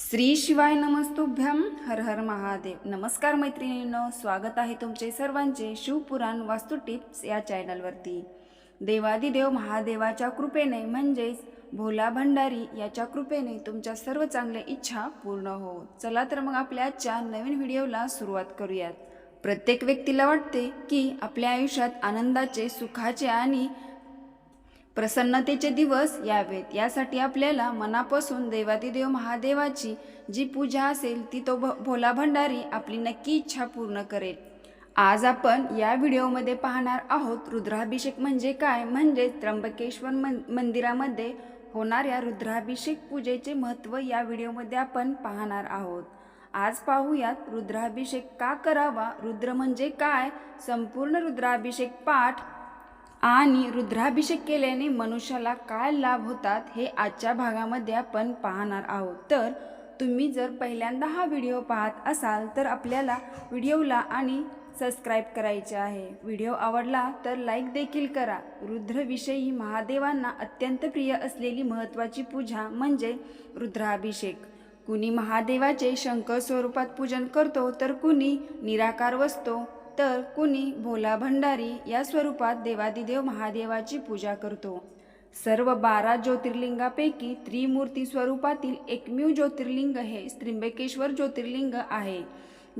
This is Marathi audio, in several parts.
श्री शिवाय नमस्तुभ्यम हर हर महादेव. नमस्कार मैत्रिणींनो स्वागत आहे तुमचे सर्वांचे शिवपुराण वास्तू टिप्स या चॅनलवरती. देवादिदेव महादेवाच्या कृपेने म्हणजेच भोला भंडारी याच्या कृपेने तुमच्या सर्व चांगल्या इच्छा पूर्ण हो. चला तर मग आपल्या आजच्या नवीन व्हिडिओला सुरुवात करूयात. प्रत्येक व्यक्तीला वाटते की आपल्या आयुष्यात आनंदाचे सुखाचे आणि प्रसन्नतेचे दिवस यावेत. यासाठी आपल्याला मनापासून देवादिदेव महादेवाची जी पूजा असेल ती तो भ- भोला भंडारी आपली नक्की इच्छा पूर्ण करेल. आज आपण या व्हिडिओमध्ये पाहणार आहोत रुद्राभिषेक म्हणजे काय? म्हणजे त्र्यंबकेश्वर मन मंदिरामध्ये होणाऱ्या रुद्राभिषेक पूजेचे महत्त्व या व्हिडिओमध्ये आपण पाहणार आहोत. आज पाहूयात रुद्राभिषेक का करावा? रुद्र म्हणजे काय? संपूर्ण रुद्राभिषेक पाठ आणि रुद्राभिषेक केल्याने मनुष्याला काय लाभ होतात हे आजच्या भागामध्ये आपण पाहणार आहोत. तर तुम्ही जर पहिल्यांदा हा व्हिडिओ पाहत असाल तर आपल्याला व्हिडिओला आणि सबस्क्राईब करायचे आहे. व्हिडिओ आवडला तर लाईक देखील करा. रुद्रविषयी महादेवांना अत्यंत प्रिय असलेली महत्त्वाची पूजा म्हणजे रुद्राभिषेक. कुणी महादेवाचे शंकर स्वरूपात पूजन करतो तर कुणी निराकार वसतो. तर कुणी भोला भंडारी या स्वरूपात देवादिदेव महादेवाची पूजा करतो. सर्व बारा ज्योतिर्लिंगापैकी त्रिमूर्ती स्वरूपातील एकमेव ज्योतिर्लिंग हे त्र्यंबकेश्वर ज्योतिर्लिंग आहे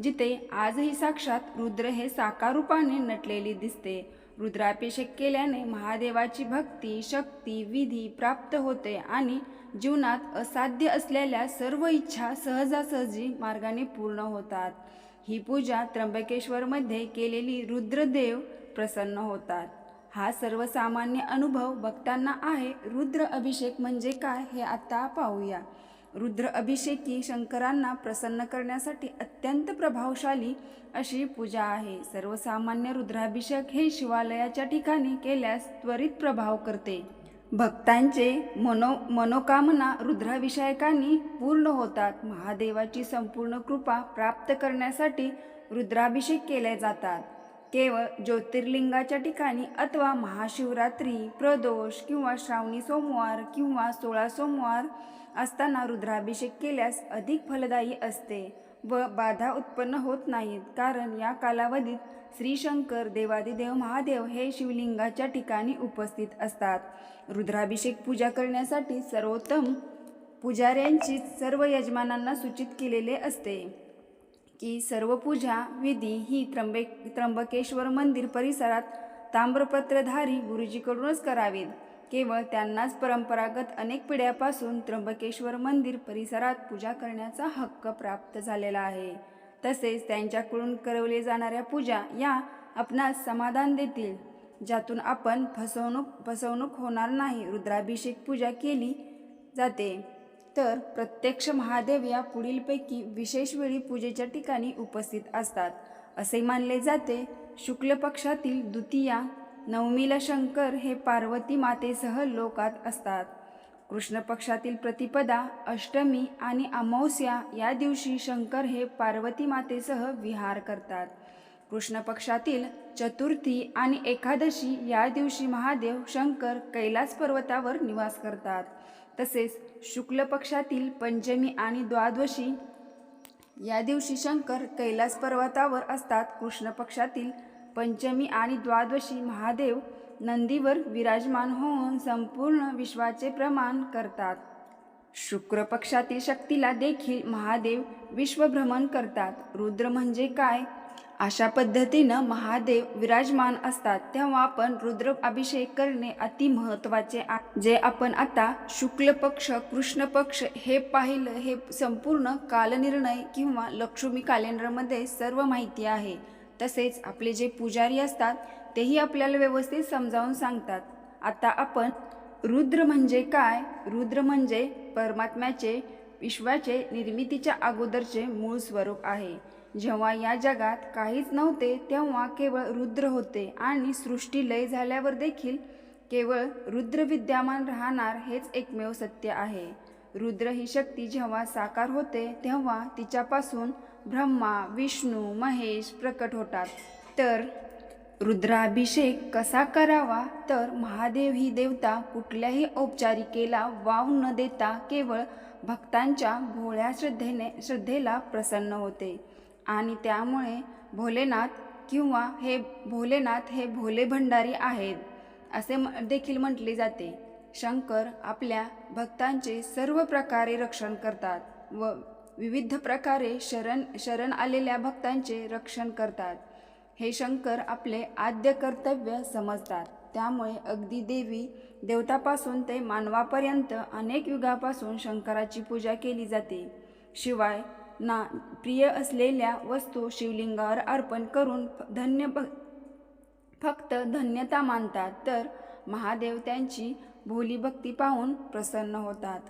जिथे आजही साक्षात रुद्र हे साकारूपाने नटलेली नटलेले दिसते. रुद्राभिषेक केल्याने महादेवाची भक्ती शक्ती विधी प्राप्त होते आणि जीवनात असाध्य असलेल्या सर्व इच्छा सहजासहजी मार्गाने पूर्ण होतात. ही पूजा त्र्यंबकेश्वरमध्ये केलेली रुद्रदेव प्रसन्न होतात. हा सर्वसामान्य अनुभव भक्तांना आहे. रुद्र अभिषेक म्हणजे काय हे आता पाहूया. रुद्र अभिषेकी शंकरांना प्रसन्न करण्यासाठी अत्यंत प्रभावशाली अशी पूजा आहे. सर्वसामान्य रुद्राभिषेक हे शिवालयाच्या ठिकाणी केल्यास त्वरित प्रभाव करते. भक्तांचे मनो मनोकामना रुद्राभिषेकांनी पूर्ण होतात. महादेवाची संपूर्ण कृपा प्राप्त करण्यासाठी रुद्राभिषेक केले जातात. केवळ ज्योतिर्लिंगाच्या ठिकाणी अथवा महाशिवरात्री प्रदोष किंवा श्रावणी सोमवार किंवा सोळा सोमवार असताना रुद्राभिषेक केल्यास अधिक फलदायी असते. व बाधा उत्पन्न होत नाहीत. कारण या कालावधीत श्रीशंकर देवादिदेव महादेव हे शिवलिंगाच्या ठिकाणी उपस्थित असतात. रुद्राभिषेक पूजा करण्यासाठी सर्वोत्तम पुजाऱ्यांची सर्व यजमानांना सूचित केलेले असते की सर्व पूजा विधी ही त्र्यंबे त्र्यंबकेश्वर मंदिर परिसरात ताम्रपत्रधारी गुरुजीकडूनच करावीत. केवळ त्यांनाच परंपरागत अनेक पिढ्यापासून त्र्यंबकेश्वर मंदिर परिसरात पूजा करण्याचा हक्क प्राप्त झालेला आहे. तसेच त्यांच्याकडून करवले जाणाऱ्या पूजा या आपणास समाधान देतील. ज्यातून आपण फसवणूक फसवणूक होणार नाही रुद्राभिषेक पूजा केली जाते. तर प्रत्यक्ष महादेव या पुढीलपैकी विशेष वेळी पूजेच्या ठिकाणी उपस्थित असतात. असे मानले जाते शुक्ल पक्षातील द्वितीया नवमीला शंकर हे पार्वती मातेसह लोकात असतात. कृष्ण पक्षातील प्रतिपदा अष्टमी आणि अमावस्या या दिवशी शंकर हे पार्वती मातेसह विहार करतात. कृष्ण पक्षातील चतुर्थी आणि एकादशी या दिवशी महादेव शंकर कैलास पर्वतावर निवास करतात. तसेच शुक्ल पक्षातील पंचमी आणि द्वादशी या दिवशी शंकर कैलास पर्वतावर असतात. कृष्ण पक्षातील पंचमी आणि द्वादशी महादेव नंदीवर विराजमान होऊन संपूर्ण विश्वाचे प्रमाण करतात. शुक्र पक्षातील शक्तीला देखील महादेव विश्वभ्रमण करतात. रुद्र म्हणजे काय? अशा पद्धतीनं महादेव विराजमान असतात. तेव्हा आपण रुद्र अभिषेक करणे अति महत्त्वाचे जे आपण आता शुक्ल पक्ष कृष्ण पक्ष हे पाहिलं हे संपूर्ण कालनिर्णय किंवा लक्ष्मी कॅलेंडरमध्ये सर्व माहिती आहे. तसेच आपले जे पुजारी असतात तेही आपल्याला व्यवस्थित समजावून सांगतात. आता आपण रुद्र म्हणजे काय? रुद्र म्हणजे परमात्म्याचे विश्वाचे निर्मितीच्या अगोदरचे मूळ स्वरूप आहे. जेव्हा या जगात काहीच नव्हते तेव्हा केवळ रुद्र होते आणि सृष्टी लय झाल्यावर देखील केवळ रुद्र विद्यमान राहणार हेच एकमेव सत्य आहे. रुद्र ही शक्ती जेव्हा साकार होते तेव्हा तिच्यापासून ब्रह्मा विष्णू महेश प्रकट होतात. तर रुद्राभिषेक कसा करावा? तर महादेव ही देवता कुठल्याही औपचारिकेला वाव न देता केवळ भक्तांच्या भोळ्या श्रद्धेने श्रद्धेला प्रसन्न होते. आणि त्यामुळे भोलेनाथ किंवा हे भोलेनाथ हे भोले भंडारी आहेत असे म- देखील म्हटले जाते. शंकर आपल्या भक्तांचे सर्व प्रकारे रक्षण करतात व विविध प्रकारे शरण शरण आलेल्या भक्तांचे रक्षण करतात. हे शंकर आपले आद्य कर्तव्य समजतात. त्यामुळे अगदी देवी देवतापासून ते मानवापर्यंत अनेक युगापासून शंकराची पूजा केली जाते. शिवाय ना प्रिय असलेल्या वस्तू शिवलिंगावर अर्पण करून धन्य फक्त धन्यता मानतात तर महादेव त्यांची भोली भक्ती पाहून प्रसन्न होतात.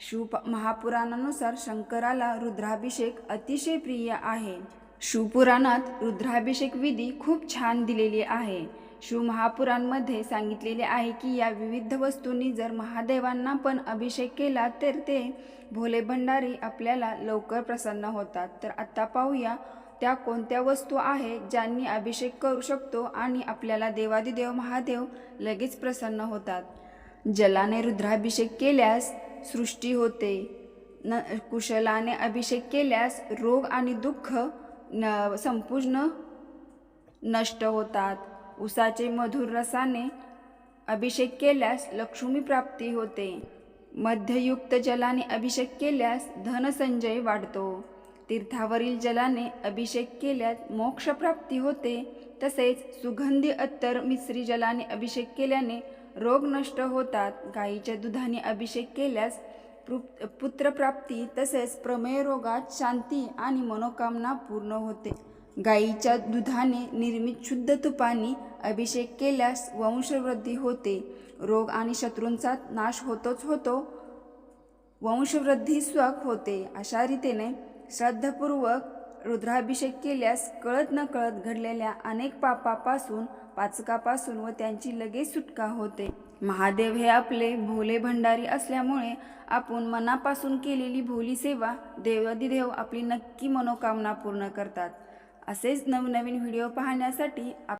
शिव महापुराणानुसार शंकराला रुद्राभिषेक अतिशय प्रिय आहे. शिवपुराणात रुद्राभिषेक विधी खूप छान दिलेली आहे. शिव महापुराणमध्ये सांगितलेले आहे की या विविध वस्तूंनी जर महादेवांना पण अभिषेक केला तर ते भोले भंडारी आपल्याला लवकर प्रसन्न होतात. तर आत्ता पाहूया त्या कोणत्या वस्तू आहेत ज्यांनी अभिषेक करू शकतो आणि आपल्याला देवादिदेव महादेव लगेच प्रसन्न होतात. जलाने रुद्राभिषेक केल्यास सृष्टी होते. न कुशलाने अभिषेक केल्यास रोग आणि दुःख न संपूर्ण नष्ट होतात. उसाचे मधुर रसाने अभिषेक केल्यास लक्ष्मी प्राप्ती होते. मध्ययुक्त जलाने अभिषेक केल्यास धनसंजय वाढतो. तीर्थावरील जलाने अभिषेक केल्यास मोक्षप्राप्ती होते. तसेच सुगंधी अत्तर मिश्री जलाने अभिषेक केल्याने रोग नष्ट होतात. गाईच्या दुधाने अभिषेक केल्यास पुत्रप्राप्ती तसेच प्रमेय रोगात शांती आणि मनोकामना पूर्ण होते. गाईच्या दुधाने निर्मित शुद्ध तुपाने अभिषेक केल्यास वंशवृद्धी होते. रोग आणि शत्रूंचा नाश होतोच होतो. वंशवृद्धी स्वक होते. अशा रीतीने श्रद्धापूर्वक रुद्राभिषेक केल्यास कळत न कळत घडलेल्या अनेक पापापासून पाचकापासून व त्यांची लगेच सुटका होते. महादेव हे आपले भोले भंडारी असल्यामुळे आपण मनापासून केलेली भोली सेवा देवादिदेव आपली नक्की मनोकामना पूर्ण करतात. असेच नवनवीन व्हिडिओ पाहण्यासाठी आप